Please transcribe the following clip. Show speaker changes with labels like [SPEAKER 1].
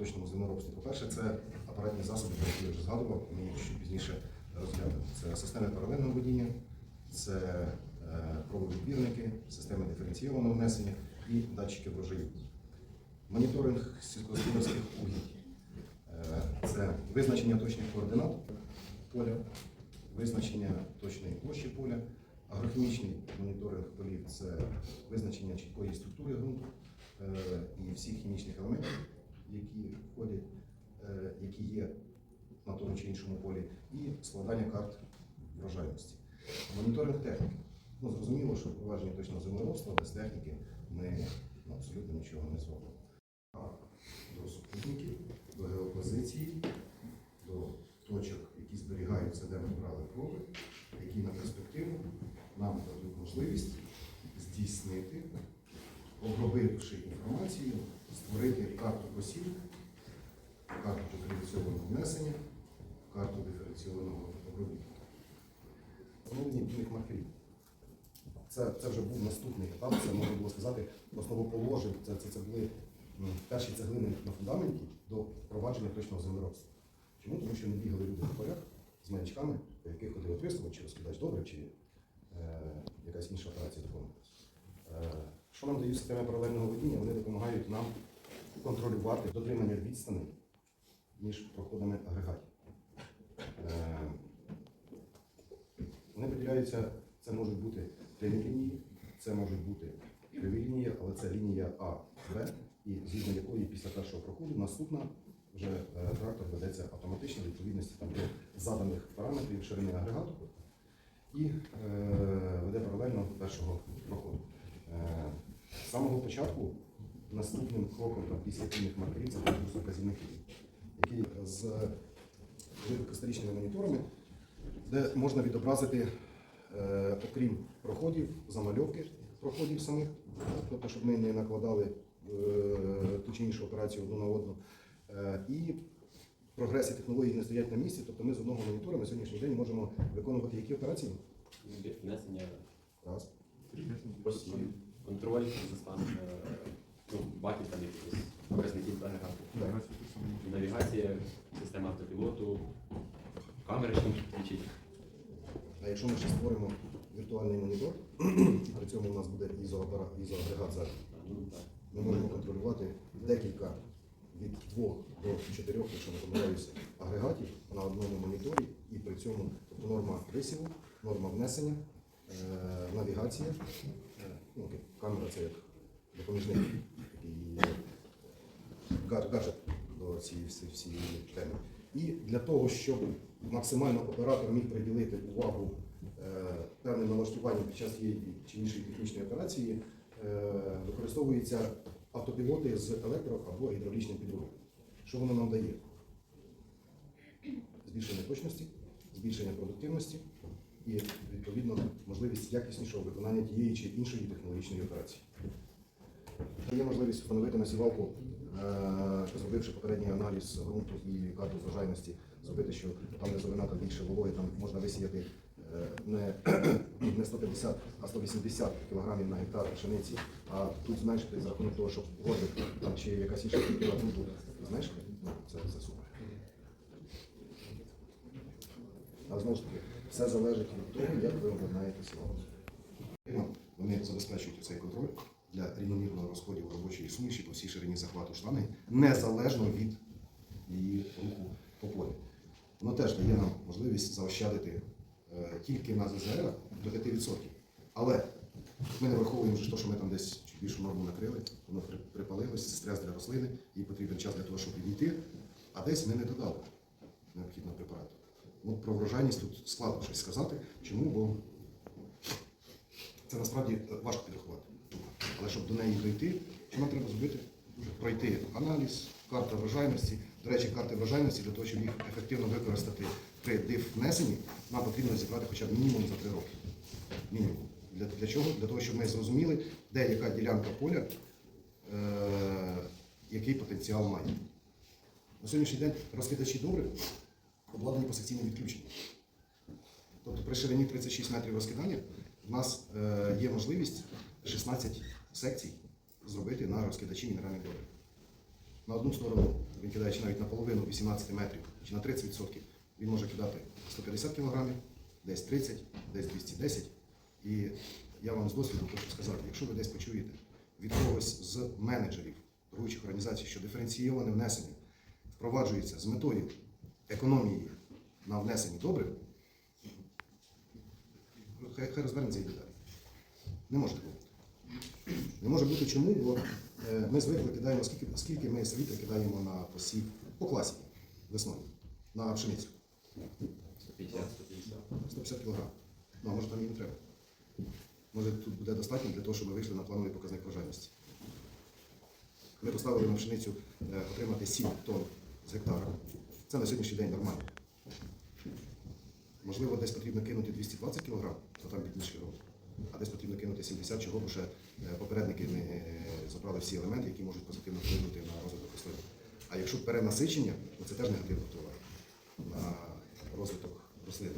[SPEAKER 1] точному землеробстві. По-перше, це апаратні засоби, про які я вже згадував, ми їх ще пізніше розглянемо. Це системи паралельного водіння, це е, пробовідбірники, системи диференційованого внесення і датчики врожаю. Моніторинг сільськогосподарських угідь. Е, Це визначення точних координат поля, визначення точної площі поля, агрохімічний моніторинг полів це визначення чіткої структури ґрунту е, і всіх хімічних елементів, які входять, е, які є на тому чи іншому полі, і складання карт врожайності. Моніторинг техніки. Ну, зрозуміло, що впровадження точного землеробства без техніки ми абсолютно нічого не зробимо. А До супутників, до геопозиції, до точок, які зберігаються, де ми брали проби, які на перспективу нам дадуть можливість здійснити, обробивши інформацію, створити карту посів, карту диференційованого внесення, карту диференційованого обробітку. Встановлення бійних маркерів. Це, це вже був наступний етап, це можна було сказати, основоположень. Це, це, це були перші цеглини на фундаменті до впровадження точного землеробства. Чому? Тому що не бігали люди по полях з маячками, по яких ходили отвистувати, чи розкидач добре, чи е, якась інша операція виконувалася. Що нам дають системи паралельного водіння? Вони допомагають нам контролювати дотримання відстаней між проходами агрегатів. Е, вони поділяються, це можуть бути прямі лінії, це можуть бути криві лінії, але це лінія А, Б, і згідно якої після першого проходу наступна вже е, трактор ведеться автоматично в відповідності там, до заданих параметрів ширини агрегату і е, веде паралельно першого з самого початку наступним кроком там, після пільних маркерів це конкурс вказівників, який з кристалічними моніторами, де можна відобразити, е, окрім проходів, замальовки проходів самих, тобто, щоб ми не накладали е, ту чи іншу операцію одну на одну. Е, і прогреси технологій не стоять на місці, тобто ми з одного монітора на сьогоднішній день можемо виконувати які операції?
[SPEAKER 2] Внесення
[SPEAKER 1] Раз.
[SPEAKER 2] посів, контроль за станом е, ну, баків там якихось показників агрегату. Навігація, система автопілоту, камери ще можуть.
[SPEAKER 1] А якщо ми ще створимо віртуальний монітор, і при цьому у нас буде
[SPEAKER 2] так.
[SPEAKER 1] ми можемо контролювати декілька від двох до чотирьох, якщо не помиляюся, агрегатів на одному моніторі, і при цьому тобто норма висіву, норма внесення, е, навігація, ну, камера це як допоміжник, такий е, гаджет до цієї всі- всієї теми. І для того, щоб максимально оператор міг приділити увагу е, певним налаштуванням під час тієї чи іншої технічної операції, е, використовуються автопілоти з електро або гідравлічним підрулем. Що воно нам дає? Збільшення точності, збільшення продуктивності і, відповідно, можливість якіснішого виконання тієї чи іншої технологічної операції. Є можливість встановити насівалку, е, зробивши попередній аналіз ґрунту і карту врожайності, зробити, що там, де зелената більше вологи, там можна висіяти е, не, не 150, а 180 кг на гектар пшениці, а тут зменшити за рахунок того, що горбик там чи якась інша культура ґрунту зменшити, ну, це, це супер. А знову ж таки, все залежить від того, як ви обладнаєте сівалку. Вони забезпечують цей контроль для рівномірного розходу робочої суміші по всій ширині захвату штани, незалежно від її руху по полі. Воно теж дає нам можливість заощадити е, тільки на ЗЗР до 5%. Але ми не враховуємо вже що ми там десь більшу норму накрили, воно припалилось, стрес для рослини, їй потрібен час для того, щоб підійти, а десь ми не додали необхідного препарату. От про врожайність тут складно щось сказати. Чому? Бо це насправді важко підрахувати. Але щоб до неї дойти, що нам треба зробити? Пройти аналіз, карта врожайності. До речі, карти врожайності для того, щоб їх ефективно використати при див внесенні, нам потрібно зібрати хоча б мінімум за три роки. Мінімум. Для, для чого? Для того, щоб ми зрозуміли, де яка ділянка поля, е, який потенціал має. На сьогоднішній день розкидачі добре обладнані посекційним відключенням. Тобто при ширині 36 метрів розкидання в нас е, є можливість 16 секцій зробити на розкидачі мінеральних добрив. на одну сторону, він кидає чи навіть на половину 18 метрів, чи на 30%, він може кидати 150 кг, десь 30, десь 210. І я вам з досвіду хочу сказати, якщо ви десь почуєте від когось з менеджерів торгуючих організацій, що диференційоване внесення впроваджується з метою економії на внесенні добрив, хай, хай розвернеться і далі. Не може бути. Не може бути чому, бо е, ми звикли кидаємо, скільки, скільки ми світло кидаємо на посів по класіки весною на пшеницю.
[SPEAKER 2] 150, 150.
[SPEAKER 1] 150 кг. Ну, а може там і не треба. Може тут буде достатньо для того, щоб ми вийшли на плановий показник врожайності. Ми поставили на пшеницю е, отримати 7 тонн з гектара. Це на сьогоднішній день нормально. Можливо, десь потрібно кинути 220 кг, то там бідніше робить. А десь потрібно кинути 70, чого ще е, попередники не е, забрали всі елементи, які можуть позитивно вплинути на розвиток рослин. А якщо перенасичення, то це теж негативно впливає на розвиток рослин.